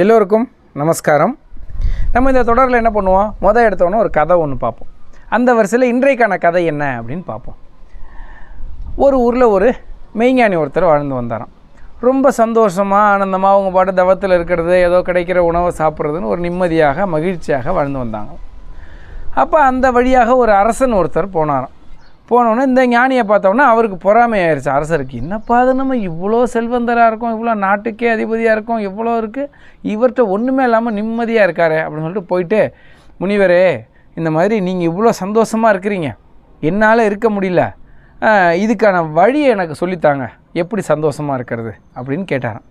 எல்லோருக்கும் நமஸ்காரம். நம்ம இந்த தொடரில் என்ன பண்ணுவோம்? மொதல் எடுத்தோன்னே ஒரு கதை ஒன்று பார்ப்போம். அந்த வரிசையில் இன்றைக்கான கதை என்ன அப்படின்னு பார்ப்போம். ஒரு ஊரில் ஒரு மெய்ஞானி ஒருத்தர் வாழ்ந்து வந்தாராம். ரொம்ப சந்தோஷமாக ஆனந்தமாக அவங்க பாட்டு தவத்தில் இருக்கிறது ஏதோ கிடைக்கிற உணவை சாப்பிட்றதுன்னு ஒரு நிம்மதியாக மகிழ்ச்சியாக வாழ்ந்து வந்தாங்க. அப்போ அந்த வழியாக ஒரு அரசன் ஒருத்தர் போனாராம். போனோன்னே இந்த ஞானியை பார்த்தோம்னா அவருக்கு பொறாமை ஆயிடுச்சு அரசருக்கு என்னப்பா அது? நம்ம இவ்வளோ செல்வந்தராக இருக்கோம் இவ்வளோ நாட்டுக்கே அதிபதியாக இருக்கோம் இவ்வளோ இருக்குது இவர்கிட்ட ஒன்றுமே இல்லாமல் நிம்மதியாக இருக்காரு அப்படின்னு சொல்லிட்டு போயிட்டு முனிவரே இந்த மாதிரி நீங்கள் இவ்வளோ சந்தோஷமாக இருக்கிறீங்க. என்னால் இருக்க முடியல. இதுக்கான வழியை எனக்கு சொல்லித்தாங்க. எப்படி சந்தோஷமாக இருக்கிறது? அப்படின்னு கேட்டாராம்.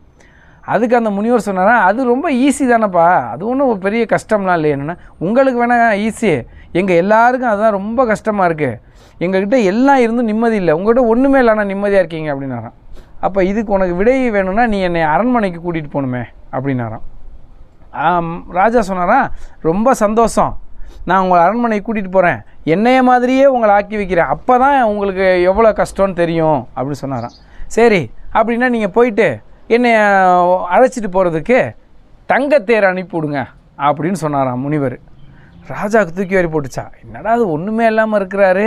அதுக்கு அந்த முனிவர் சொன்னாரா அது ரொம்ப ஈஸி தானேப்பா. அது ஒன்றும் பெரிய கஷ்டம்லாம் இல்லை என்னென்னா உங்களுக்கு வேணால் ஈஸி எங்கள் எல்லாருக்கும் அதுதான் ரொம்ப கஷ்டமாக இருக்குது எங்ககிட்ட எல்லாம் இருந்தும் நிம்மதி இல்லை. உங்கள்கிட்ட ஒன்றுமே இல்லைனா நிம்மதியாக இருக்கீங்க அப்படின்னாராம். அப்போ இதுக்கு உனக்கு விடை வேணும்னா நீ என்னை அரண்மனைக்கு கூட்டிகிட்டு போகணுமே அப்படின்னாராம். ஆம், ராஜா சொன்னாரா ரொம்ப சந்தோஷம். நான் உங்களை அரண்மனைக்கு கூட்டிகிட்டு போகிறேன் என்னைய மாதிரியே உங்களை ஆக்கி வைக்கிறேன். அப்போ தான் உங்களுக்கு எவ்வளோ கஷ்டம்னு தெரியும் அப்படின்னு சொன்னாராம். சரி அப்படின்னா நீங்கள் போயிட்டு என்னை அழைச்சிட்டு போகிறதுக்கு தங்கத்தேர் அனுப்பி விடுங்க அப்படின்னு சொன்னாராம் முனிவர். ராஜாவுக்கு தூக்கி வாரி போட்டுச்சா? என்னடா அது ஒன்றுமே இல்லாமல் இருக்கிறாரு.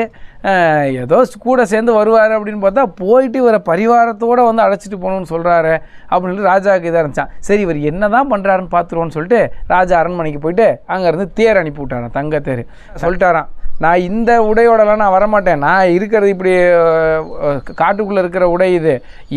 ஏதோ கூட சேர்ந்து வருவார் அப்படின்னு பார்த்தா போயிட்டு இவரை பரிவாரத்தோடு வந்து அழைச்சிட்டு போகணும்னு சொல்கிறாரு அப்படின்னு ராஜாவுக்கு இதாக இருந்துச்சான் சரி இவர் என்ன தான் பண்ணுறாருன்னு பார்த்துருவோன்னு சொல்லிட்டு ராஜா அரண்மனைக்கு போயிட்டு அங்கேருந்து தேர் அனுப்பி விட்டாராம் தங்கத்தேர் சொல்லிட்டாராம் நான் இந்த உடையோடலாம் நான் வரமாட்டேன். நான் இருக்கிறது இப்படி காட்டுக்குள்ளே இருக்கிற உடை இது.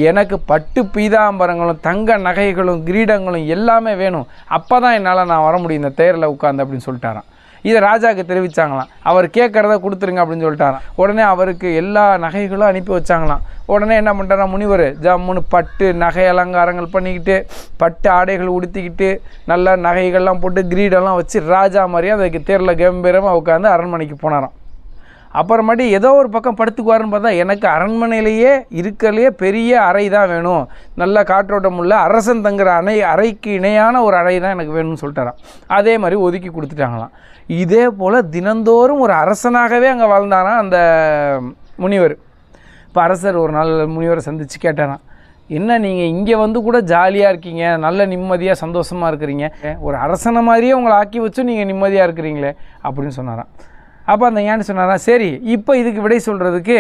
எனக்கு பட்டு பீதாம்பரங்களும் தங்க நகைகளும் கிரீடங்களும் எல்லாமே வேணும். அப்போ தான் என்னால் நான் வர முடியும். இந்த தேரில் உட்காந்து அப்படின்னு சொல்லிட்டாராம். இதை ராஜாவுக்கு தெரிவித்தாங்களாம் அவர் கேட்குறத கொடுத்துருங்க அப்படின்னு சொல்லிட்டாராம். உடனே அவருக்கு எல்லா நகைகளும் அனுப்பி வச்சாங்களாம். உடனே என்ன பண்ணுறாரா முனிவர் ஜம்முன்னு பட்டு நகை அலங்காரங்கள் பண்ணிக்கிட்டு பட்டு ஆடைகள் உடுத்திக்கிட்டு நல்ல நகைகள்லாம் போட்டு கிரீடெல்லாம் வச்சு ராஜா மாதிரியே அதுக்கு தேரில் கம்பீரமாக உட்காந்து அரண்மனைக்கு போனாராம். அப்புறமாட்டி ஏதோ ஒரு பக்கம் படுத்துக்குவாருன்னு பார்த்தா எனக்கு அரண்மனையிலேயே இருக்கலையே பெரிய அறை தான் வேணும். நல்ல காற்றோட்டம் உள்ள அரசன் தங்குற அணை அறைக்கு இணையான ஒரு அறை தான் எனக்கு வேணும்னு சொல்லிட்டாராம். அதே மாதிரி ஒதுக்கி கொடுத்துட்டாங்களாம். இதே போல் தினந்தோறும் ஒரு அரசனாகவே அங்கே வாழ்ந்தாராம் அந்த முனிவர். இப்போ அரசர் ஒரு நாள் முனிவரை சந்தித்து கேட்டாராம். என்ன நீங்கள் இங்கே வந்து கூட ஜாலியாக இருக்கீங்க? நல்ல நிம்மதியாக சந்தோஷமாக இருக்கிறீங்க? ஒரு அரசனை மாதிரியே உங்களை ஆக்கி வச்சும் நீங்கள் நிம்மதியாக இருக்கிறீங்களே? அப்படின்னு சொன்னாராம். அப்போ அந்த ஞானி சொன்னாராம் சரி இப்போ இதுக்கு விடை சொல்கிறதுக்கு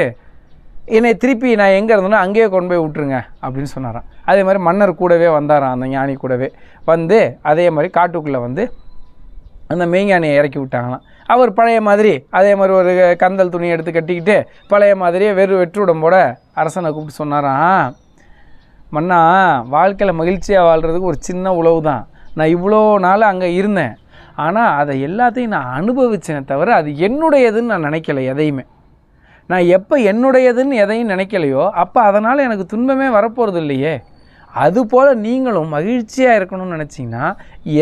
என்னை திருப்பி நான் எங்கே இருந்தேனோ அங்கேயே கொண்டு போய் விட்ருங்க அப்படின்னு சொன்னாராம். அதே மாதிரி மன்னர் கூடவே வந்தாராம் அந்த ஞானி கூடவே. வந்து அதே மாதிரி காட்டுக்குள்ளே வந்து அந்த மெய்ஞானியை இறக்கி விட்டாங்களாம். அவர் பழைய மாதிரி அதே மாதிரி ஒரு கந்தல் துணி எடுத்து கட்டிக்கிட்டு பழைய மாதிரியே வெறும் வெற்றுடம்போட அரசனை கூப்பிட்டு சொன்னாராம் மன்னா வாழ்க்கையில் மகிழ்ச்சியாக வாழ்கிறதுக்கு ஒரு சின்ன உழவு தான் நான் இவ்வளோ நாள் அங்கே இருந்தேன். ஆனால் அதை எல்லாத்தையும் நான் அனுபவிச்சேனே தவிர அது என்னுடையதுன்னு நான் நினைக்கல எதையுமே. நான் எப்போ என்னுடையதுன்னு எதையும் நினைக்கலையோ அப்போ அதனால் எனக்கு துன்பமே வரப்போகிறது இல்லையே. அதுபோல் நீங்களும் மகிழ்ச்சியாக இருக்கணும்னு நினச்சிங்கன்னா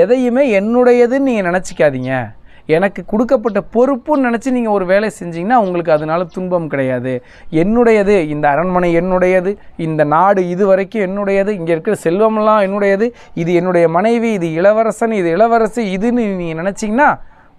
எதையுமே என்னுடையதுன்னு நீங்கள் நினச்சிக்காதீங்க. எனக்கு கொடுக்கப்பட்ட பொறுப்புன்னு நினச்சி நீங்கள் ஒரு வேலை செஞ்சீங்கன்னா உங்களுக்கு அதனால துன்பம் கிடையாது. என்னுடையது இந்த அரண்மனை என்னுடையது இந்த நாடு இது வரைக்கும் என்னுடையது இங்கே இருக்கிற செல்வமெல்லாம் என்னுடையது இது என்னுடைய மனைவி இது இளவரசன் இது இளவரசி இதுன்னு நீங்கள் நினச்சிங்கன்னா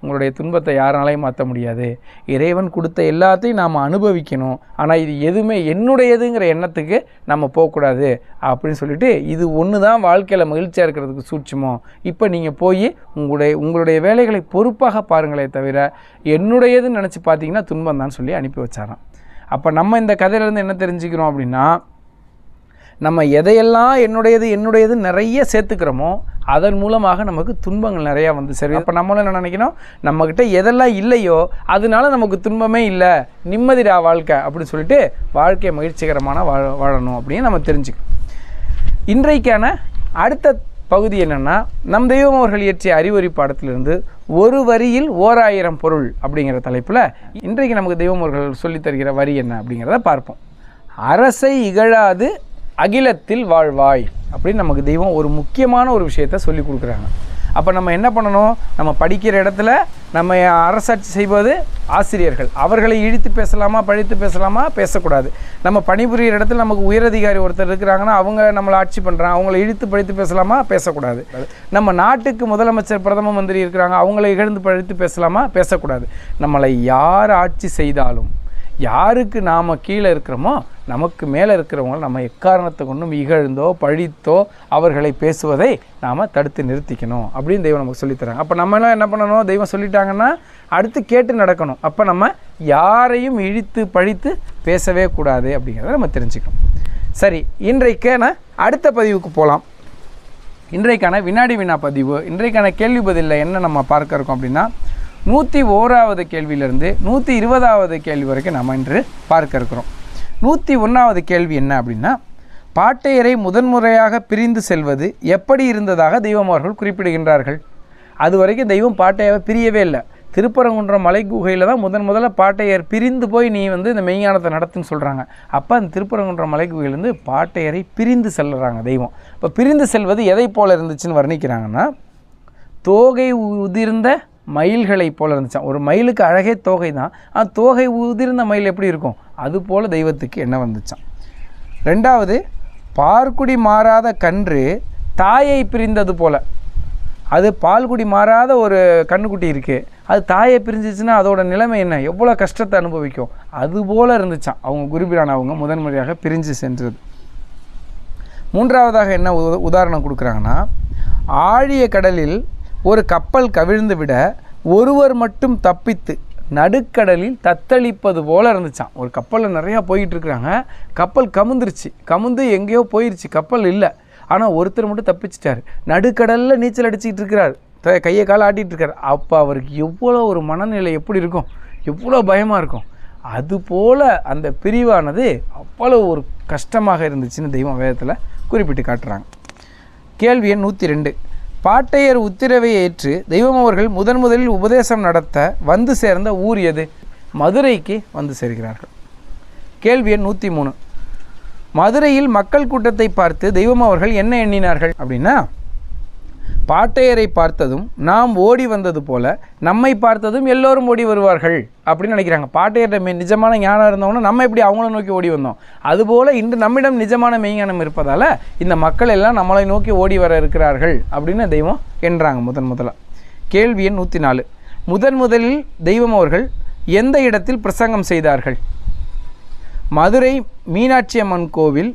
உங்களுடைய துன்பத்தை யாராலையும் மாற்ற முடியாது. இறைவன் கொடுத்த எல்லாத்தையும் நாம் அனுபவிக்கணும். ஆனால் இது எதுவுமே என்னுடையதுங்கிற எண்ணத்துக்கு நம்ம போகக்கூடாது. அப்படின்னு சொல்லிட்டு இது ஒன்று தான் வாழ்க்கையில் மகிழ்ச்சியாக இருக்கிறதுக்கு சூட்சமோ இப்போ நீங்கள் போய் உங்களுடைய உங்களுடைய வேலைகளை பொறுப்பாக பாருங்களே தவிர என்னுடையதுன்னு நினச்சி பார்த்தீங்கன்னா துன்பம் தான் சொல்லி அனுப்பி வச்சாராம். அப்போ நம்ம இந்த கதையிலேருந்து என்ன தெரிஞ்சுக்கிறோம் அப்படின்னா நம்ம எதையெல்லாம் என்னுடையது என்னுடையது நிறைய சேர்த்துக்கிறோமோ அதன் மூலமாக நமக்கு துன்பங்கள் நிறையா வந்து சரி அப்போ நம்மளும் என்ன நினைக்கணும்? நம்மக்கிட்ட எதெல்லாம் இல்லையோ அதனால நமக்கு துன்பமே இல்லை. நிம்மதிடா வாழ்க்கை அப்படின்னு சொல்லிட்டு வாழ்க்கை மகிழ்ச்சிகரமான வாழ வாழணும் அப்படின்னு நம்ம தெரிஞ்சுக்கணும். இன்றைக்கான அடுத்த பகுதி என்னென்னா நம் தெய்வம் அவர்கள் இயற்றிய அறிவுரை பாடத்திலிருந்து ஒரு வரியில் ஓராயிரம் பொருள் அப்படிங்கிற தலைப்பில் இன்றைக்கு நமக்கு தெய்வம் அவர்கள் சொல்லித் தருகிற வரி என்ன அப்படிங்கிறத பார்ப்போம். அரசை இகழாது அகிலத்தில் வாழ்வாய் அப்படின்னு நமக்கு தெய்வம் ஒரு முக்கியமான ஒரு விஷயத்தை சொல்லி கொடுக்குறாங்க. அப்போ நம்ம என்ன பண்ணணும்? நம்ம படிக்கிற இடத்துல நம்ம அரசாட்சி செய்வது ஆசிரியர்கள். அவர்களை இழித்து பேசலாமா பழித்து பேசலாமா? பேசக்கூடாது. நம்ம பணிபுரியிற இடத்துல நமக்கு உயரதிகாரி ஒருத்தர் இருக்கிறாங்கன்னா அவங்க நம்மளை ஆட்சி பண்ணுறாங்க அவங்கள இழுத்து பழித்து பேசலாமா? பேசக்கூடாது. நம்ம நாட்டுக்கு முதலமைச்சர் பிரதம மந்திரி இருக்கிறாங்க. அவங்கள இகழ்ந்து பழித்து பேசலாமா? பேசக்கூடாது. நம்மளை யார் ஆட்சி செய்தாலும் யாருக்கு நாம் கீழே இருக்கிறோமோ நமக்கு மேலே இருக்கிறவங்க நம்ம எக்காரணத்தை கொண்டும் இகழ்ந்தோ பழித்தோ அவர்களை பேசுவதை நாம் தடுத்து நிறுத்திக்கணும் அப்படின்னு தெய்வம் நமக்கு சொல்லித்தராங்க. அப்போ நம்ம என்ன பண்ணணும்? தெய்வம் சொல்லிட்டாங்கன்னா அடுத்து கேட்டு நடக்கணும். அப்போ நம்ம யாரையும் இழித்து பழித்து பேசவே கூடாது அப்படிங்கிறத நம்ம தெரிஞ்சுக்கணும். சரி இன்றைக்கான அடுத்த பதிவுக்கு போகலாம் இன்றைக்கான வினாடி வினா பதிவு இன்றைக்கான கேள்வி பதிலில் என்ன நம்ம பார்க்க இருக்கோம் அப்படின்னா நூற்றி ஓராவது கேள்வியிலிருந்து நூற்றி இருபதாவது கேள்வி வரைக்கும் நம்ம இன்று பார்க்க இருக்கிறோம். நூற்றி ஒன்றாவது கேள்வி என்ன அப்படின்னா பாட்டையரை முதன்முறையாக பிரிந்து செல்வது எப்படி இருந்ததாக தெய்வம் அவர்கள் குறிப்பிடுகின்றார்கள். அது வரைக்கும் தெய்வம் பாட்டையரை பிரியவே இல்லை. திருப்பரங்குன்றம் மலை குகையில் தான் முதன் முதல்ல பாட்டையர் பிரிந்து போய் நீ வந்து இந்த மெய்ஞானத்தை நடத்துன்னு சொல்கிறாங்க அப்போ அந்த திருப்பரங்குன்றம் மலை குகையிலேருந்து பாட்டையரை பிரிந்து செல்லுறாங்க தெய்வம். இப்போ பிரிந்து செல்வது எதை போல் இருந்துச்சுன்னு வர்ணிக்கிறாங்கன்னா தோகை உதிர்ந்த மயில்களை போல் இருந்துச்சான் ஒரு மயிலுக்கு அழகே தோகை தான் ஆனால் தோகை உதிர்ந்த மயில் எப்படி இருக்கும்? அது போல் தெய்வத்துக்கு என்ன வந்துச்சான்? ரெண்டாவது பார்க்குடி மாறாத கன்று தாயை பிரிந்தது போல். அது பால்குடி மாறாத ஒரு கண்ணுக்குட்டி இருக்குது அது தாயை பிரிஞ்சிச்சுன்னா அதோட நிலைமை என்ன? எவ்வளோ கஷ்டத்தை அனுபவிக்கும்? அது போல் இருந்துச்சான். அவங்க குருபிரான அவங்க முதன்முறையாக பிரிஞ்சு சென்றது. மூன்றாவதாக என்ன உத- உதாரணம் கொடுக்குறாங்கன்னா ஆழிய கடலில் ஒரு கப்பல் கவிழ்ந்து விட ஒருவர் மட்டும் தப்பித்து நடுக்கடலில் தத்தளிப்பது போல இருந்துச்சான் ஒரு கப்பலில் நிறையா போயிட்டுருக்குறாங்க. கப்பல் கமுந்துருச்சு. கமுந்து எங்கேயோ போயிருச்சு. கப்பல் இல்லை. ஆனால் ஒருத்தர் மட்டும் தப்பிச்சிட்டாரு. நடுக்கடலில் நீச்சல் அடிச்சிட்டு இருக்கிறார் த- கையை காலை ஆட்டிகிட்டு இருக்கார் அப்போ அவருக்கு எவ்வளோ ஒரு மனநிலை எப்படி இருக்கும்? எவ்வளோ பயமாக இருக்கும்? அதுபோல் அந்த பிரிவானது அவ்வளோ ஒரு கஷ்டமாக இருந்துச்சுன்னு தெய்வம் வேதத்தில் குறிப்பிட்டு காட்டுறாங்க. கேள்வி எண் நூற்றி ரெண்டு. பாட்டையர் உத்திரவை ஏற்று தெய்வம் அவர்கள் முதன் முதலில் உபதேசம் நடத்த வந்து சேர்ந்த ஊர் எது? மதுரைக்கு வந்து சேர்கிறார்கள். கேள்வி எண் நூற்றி மூணு. மதுரையில் மக்கள் கூட்டத்தை பார்த்து தெய்வம் அவர்கள் என்ன எண்ணினார்கள் அப்படின்னா பாட்டையரை பார்த்ததும் நாம் ஓடி வந்தது போல நம்மை பார்த்ததும் எல்லோரும் ஓடி வருவார்கள் அப்படின்னு நினைக்கிறாங்க. பாட்டையர்கிட்ட மே நிஜமான ஞானம் இருந்தவங்கன்னா நம்ம எப்படி அவங்கள நோக்கி ஓடி வந்தோம்? அதுபோல் இன்று நம்மிடம் நிஜமான மெய்ஞானம் இருப்பதால் இந்த மக்கள் எல்லாம் நம்மளை நோக்கி ஓடி வர இருக்கிறார்கள் அப்படின்னு தெய்வம் என்றாங்க முதன் முதலாக கேள்வி எண் நூற்றி நாலு முதன் முதலில் தெய்வம் அவர்கள் எந்த இடத்தில் பிரசங்கம் செய்தார்கள்? மதுரை மீனாட்சி அம்மன் கோவில்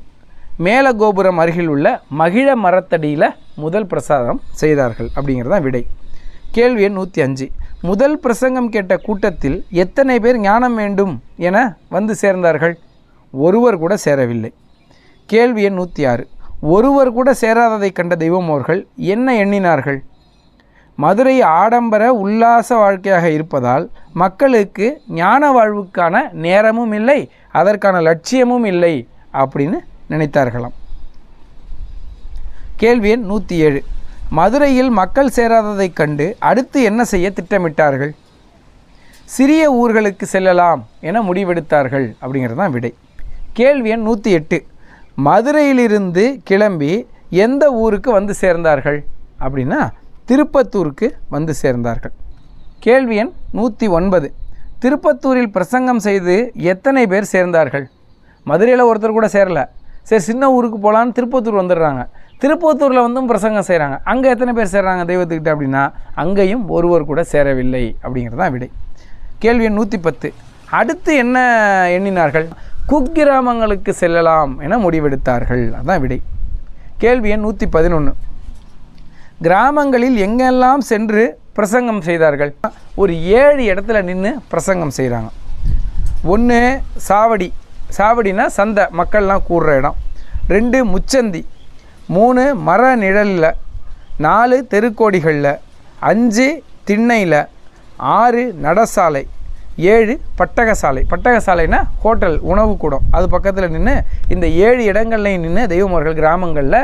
மேல கோபுரம் அருகில் உள்ள மகிழ மரத்தடியில் முதல் பிரசாதம் செய்தார்கள் அப்படிங்கிறது தான் விடை. கேள்வி எண் நூற்றி அஞ்சு. முதல் பிரசங்கம் கேட்ட கூட்டத்தில் எத்தனை பேர் ஞானம் வேண்டும் என வந்து சேர்ந்தார்கள்? ஒருவர் கூட சேரவில்லை. கேள்வி எண் நூற்றி ஆறு. ஒருவர் கூட சேராததை கண்ட தெய்வம் அவர்கள் என்ன எண்ணினார்கள்? மதுரை ஆடம்பர உல்லாச வாழ்க்கையாக இருப்பதால் மக்களுக்கு ஞான வாழ்வுக்கான நேரமும் இல்லை அதற்கான லட்சியமும் இல்லை அப்படின்னு நினைத்தார்களாம். கேள்வி எண் நூற்றி ஏழு. மதுரையில் மக்கள் சேராததைக் கண்டு அடுத்து என்ன செய்ய திட்டமிட்டார்கள்? சிறிய ஊர்களுக்கு செல்லலாம் என முடிவெடுத்தார்கள் அப்படிங்கிறது தான் விடை. கேள்வி எண் நூற்றி எட்டு. மதுரையிலிருந்து கிளம்பி எந்த ஊருக்கு வந்து சேர்ந்தார்கள்? அப்படின்னா திருப்பத்தூருக்கு வந்து சேர்ந்தார்கள். கேள்வி எண் நூற்றி ஒன்பது. திருப்பத்தூரில் பிரசங்கம் செய்து எத்தனை பேர் சேர்ந்தார்கள்? மதுரையில் ஒருத்தர் கூட சேரலை. சரி சின்ன ஊருக்கு போகலான்னு திருப்பத்தூர் வந்துடுறாங்க. திருப்பத்தூரில் வந்தும் பிரசங்கம் செய்கிறாங்க அங்கே எத்தனை பேர் சேர்றாங்க தெய்வத்துக்கிட்ட அப்படின்னா அங்கேயும் ஒருவர் கூட சேரவில்லை அப்படிங்கிறது தான் விடை. கேள்வி நூற்றி பத்து அடுத்து என்ன எண்ணினார்கள்? குக்கிராமங்களுக்கு செல்லலாம் என முடிவெடுத்தார்கள். அதான் விடை. கேள்வி எண் நூற்றி பதினொன்று கிராமங்களில் எங்கெல்லாம் சென்று பிரசங்கம் செய்தார்கள்? ஒரு ஏழு இடத்துல நின்று பிரசங்கம் செய்கிறாங்க ஒன்று சாவடி. சாவடினா சந்தை. மக்கள்லாம் கூடுற இடம். ரெண்டு முச்சந்தி. மூணு மர நிழலில் நாலு தெருக்கோடிகளில் அஞ்சு திண்ணையில் ஆறு நடசாலை ஏழு பட்டகசாலை. பட்டகசாலைனா ஹோட்டல் உணவு கூடம். அது பக்கத்தில் நின்று இந்த ஏழு இடங்கள்லையும் நின்று தெய்வமர்கள் கிராமங்களில்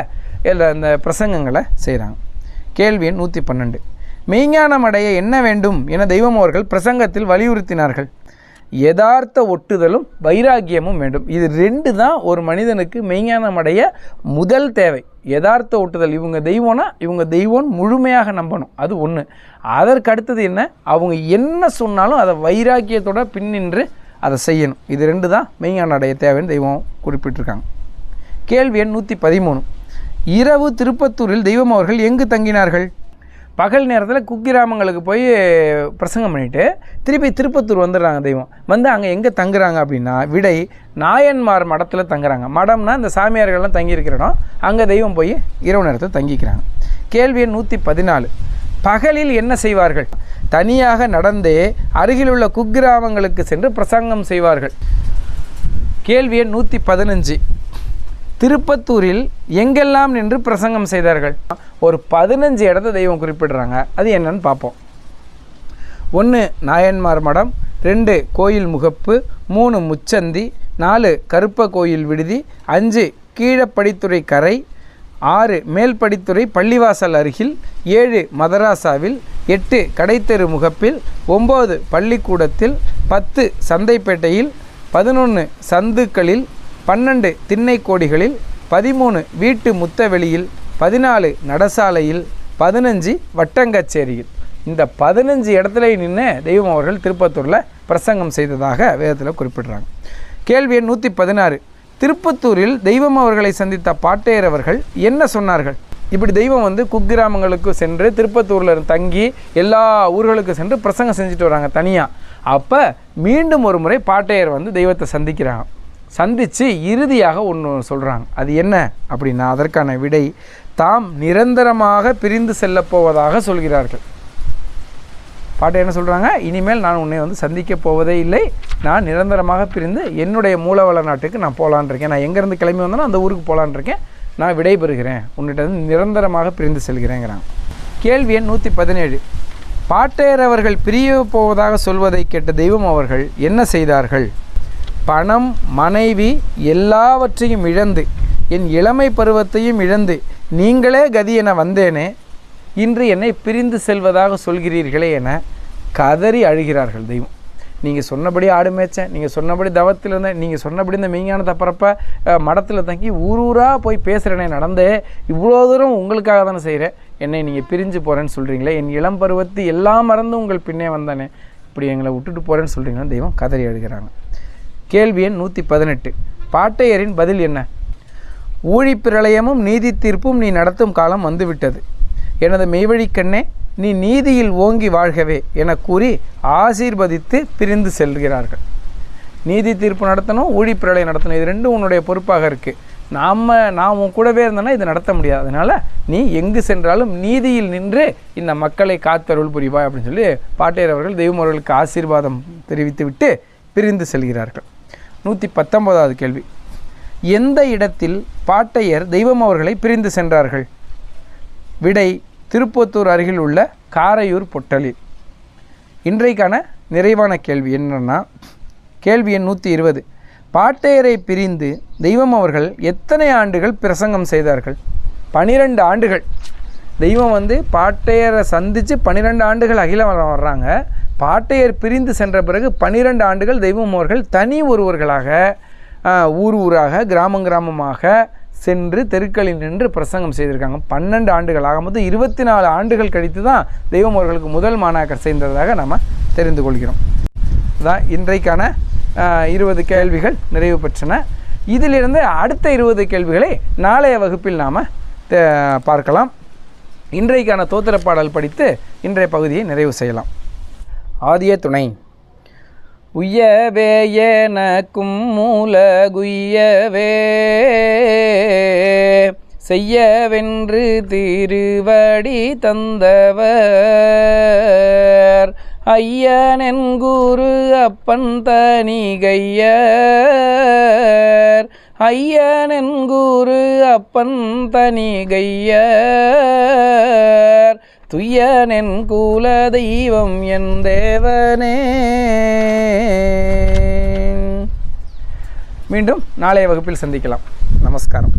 எல்லா இந்த பிரசங்கங்களை செய்கிறாங்க கேள்வி எண் நூற்றி பன்னெண்டு. மெய்ஞானம் அடைய என்ன வேண்டும் என தெய்வம் அவர்கள் பிரசங்கத்தில் வலியுறுத்தினார்கள். யதார்த்த ஒட்டுதலும் வைராக்கியமும் வேண்டும். இது ரெண்டு தான் ஒரு மனிதனுக்கு மெய்ஞானம் அடைய முதல் தேவை. யதார்த்த ஒட்டுதல் இவங்க தெய்வம்னா இவங்க தெய்வம் முழுமையாக நம்பணும். அது ஒன்று அதற்கு அடுத்தது என்ன? அவங்க என்ன சொன்னாலும் அதை வைராக்கியத்தோட பின்னின்று அதை செய்யணும். இது ரெண்டு தான் மெய்ஞான அடைய தேவைன்னு தெய்வம் குறிப்பிட்டிருக்காங்க. கேள்வி எண் நூற்றி பதிமூணு. இரவு திருப்பத்தூரில் தெய்வம் அவர்கள் எங்கு தங்கினார்கள்? பகல் நேரத்தில் குக்கிராமங்களுக்கு போய் பிரசங்கம் பண்ணிவிட்டு திருப்பி திருப்பத்தூர் வந்துடுறாங்க தெய்வம். வந்து அங்கே எங்கே தங்குறாங்க அப்படின்னா விடை நாயன்மார் மடத்தில் தங்குறாங்க. மடம்னா இந்த சாமியார்கள்லாம் தங்கியிருக்கிற இடம். அங்கே தெய்வம் போய் இரவு நேரத்தில் தங்கிக்கிறாங்க. கேள்வி நூற்றி பதினாலு. பகலில் என்ன செய்வார்கள்? தனியாக நடந்தே அருகிலுள்ள குக்கிராமங்களுக்கு சென்று பிரசங்கம் செய்வார்கள். கேள்வி எண் நூற்றி பதினஞ்சு. திருப்பத்தூரில் எங்கெல்லாம் நின்று பிரசங்கம் செய்தார்கள்? ஒரு பதினஞ்சு இடத்த தெய்வம் குறிப்பிடுறாங்க. அது என்னன்னு பார்ப்போம். ஒன்று நாயன்மார் மடம். ரெண்டு கோயில் முகப்பு. மூணு முச்சந்தி. நாலு கருப்ப கோயில் விடுதி. அஞ்சு கீழப்படித்துறை கரை. ஆறு மேல்படித்துறை பள்ளிவாசல் அருகில். ஏழு மதராசாவில். எட்டு கடைத்தெரு முகப்பில். ஒம்பது பள்ளிக்கூடத்தில். பத்து சந்தைப்பேட்டையில். பதினொன்று சந்துக்களில். பன்னெண்டு திண்ணை கோடிகளில் பதிமூணு வீட்டு முத்தவெளியில் பதினாலு நடசாலையில் பதினஞ்சு வட்டங்கச்சேரியில். இந்த பதினஞ்சு இடத்துல நின்று தெய்வம் அவர்கள் திருப்பத்தூரில் பிரசங்கம் செய்ததாக வேதத்தில் குறிப்பிடுறாங்க. கேள்வி எண் நூற்றி பதினாறு திருப்பத்தூரில் தெய்வம் அவர்களை சந்தித்த பாட்டையர் அவர்கள் என்ன சொன்னார்கள்? இப்படி தெய்வம் வந்து குக்கிராமங்களுக்கு சென்று திருப்பத்தூரில் இருந்து தங்கி எல்லா ஊர்களுக்கு சென்று பிரசங்கம் செஞ்சுட்டு வராங்க தனியாக அப்போ மீண்டும் ஒரு முறை பாட்டையர் வந்து தெய்வத்தை சந்திக்கிறாங்க. சந்தித்து இறுதியாக ஒன்று சொல்கிறாங்க அது என்ன? அப்படின்னா அதற்கான விடை தாம் நிரந்தரமாக பிரிந்து செல்லப் போவதாக சொல்கிறார்கள். பாட்டை என்ன சொல்கிறாங்க இனிமேல் நான் உன்னை வந்து சந்திக்கப் போவதே இல்லை. நான் நிரந்தரமாக பிரிந்து என்னுடைய மூலவள நாட்டுக்கு நான் போகலான் இருக்கேன். நான் எங்கேருந்து கிளம்பி வந்தேனோ அந்த ஊருக்கு போகலான் இருக்கேன். நான் விடைபெறுகிறேன் உன்னிட்ட வந்து நிரந்தரமாக பிரிந்து செல்கிறேங்கிறாங்க கேள்வி எண் நூற்றி பதினேழு பாட்டையர் அவர்கள் பிரிய போவதாக சொல்வதை கேட்ட தெய்வம் அவர்கள் என்ன செய்தார்கள்? பணம் மனைவி எல்லாவற்றையும் இழந்து என் இளமை பருவத்தையும் இழந்து நீங்களே கதி என வந்தேனே இன்று என்னை பிரிந்து செல்வதாக சொல்கிறீர்களே என கதறி அழுகிறார்கள் தெய்வம். நீங்கள் சொன்னபடி ஆடு மேய்ச்சேன் நீங்கள் சொன்னபடி தவத்தில் இருந்தேன் நீங்கள் சொன்னபடி இந்த மெய்ஞான தப்பறப்ப மடத்தில் தங்கி ஊர் ஊராக போய் பேசுகிறேனே நடந்தே இவ்வளோ தூரம் உங்களுக்காக தானே செய்கிறேன் என்னை நீங்கள் பிரிஞ்சு போகிறேன்னு சொல்கிறீங்களே என் இளம் பருவத்து எல்லாம் மறந்து உங்கள் பின்னே வந்தானே இப்படி எங்களை விட்டுட்டு போகிறேன்னு சொல்கிறீங்களா தெய்வம் கதறி அழுகிறாங்க. கேள்வி எண் நூற்றி பதினெட்டு பாட்டையரின் பதில் என்ன? ஊழிப்பிரளயமும் நீதி தீர்ப்பும் நீ நடத்தும் காலம் வந்துவிட்டது. எனது மெய்வழிக்கண்ணே நீ நீதியில் ஓங்கி வாழ்கவே என கூறி ஆசீர்வதித்து பிரிந்து செல்கிறார்கள். நீதி தீர்ப்பு நடத்தணும் ஊழிப்பிரளயம் நடத்தணும். இது ரெண்டும் உன்னுடைய பொறுப்பாக இருக்குது நாம் நான் உன் கூடவே இருந்தேன்னா இது நடத்த முடியாது. அதனால் நீ எங்கு சென்றாலும் நீதியில் நின்று இந்த மக்களை காத்தருள் புரிவாய் அப்படின்னு சொல்லி பாட்டையர் அவர்கள் தெய்வம் அவர்களுக்கு ஆசீர்வாதம் தெரிவித்துவிட்டு பிரிந்து செல்கிறார்கள். நூற்றி பத்தொம்போதாவது கேள்வி. எந்த இடத்தில் பாட்டையர் தெய்வம் அவர்களை பிரிந்து சென்றார்கள்? விடை திருப்பத்தூர் அருகில் உள்ள காரையூர் பொட்டலில். இன்றைக்கான நிறைவான கேள்வி என்னென்னா கேள்வி எண் நூற்றி இருபது பாட்டையரை பிரிந்து தெய்வம் அவர்கள் எத்தனை ஆண்டுகள் பிரசங்கம் செய்தார்கள்? பனிரெண்டு ஆண்டுகள். தெய்வம் வந்து பாட்டையரை சந்தித்து பன்னிரெண்டு ஆண்டுகள் அகிலம் வர்றாங்க. பாட்டையர் பிரிந்து சென்ற பிறகு பன்னிரண்டு ஆண்டுகள் தெய்வம் அவர்கள் தனி ஒருவர்களாக ஊர் ஊராக கிராமம் கிராமமாக சென்று தெருக்களில் நின்று பிரசங்கம் செய்திருக்காங்க. பன்னெண்டு ஆண்டுகள் ஆகும்போது இருபத்தி நாலு ஆண்டுகள் கழித்து தான் தெய்வம் அவர்களுக்கு முதல் மாணாக்கர் சேர்ந்ததாக நம்ம தெரிந்து கொள்கிறோம். தான் இன்றைக்கான இருபது கேள்விகள் நிறைவு பெற்றன. இதிலிருந்து அடுத்த இருபது கேள்விகளை நாளைய வகுப்பில் நாம் பார்க்கலாம். இன்றைக்கான தோத்திர பாடல் படித்து இன்றைய பகுதியை நிறைவு செய்யலாம். ஆதிய துணை. உய்யவே எனக்கும் மூலகுய்யவே செய்யவென்று திருவடி தந்தவர். ஐயனென் குரு அப்பன் தனிகையர். ஐயனென் குரு அப்பன் தனிகையர். துய்யனென் கூல தெய்வம் என் தேவனே. மீண்டும் நாளைய வகுப்பில் சந்திக்கலாம். நமஸ்காரம்.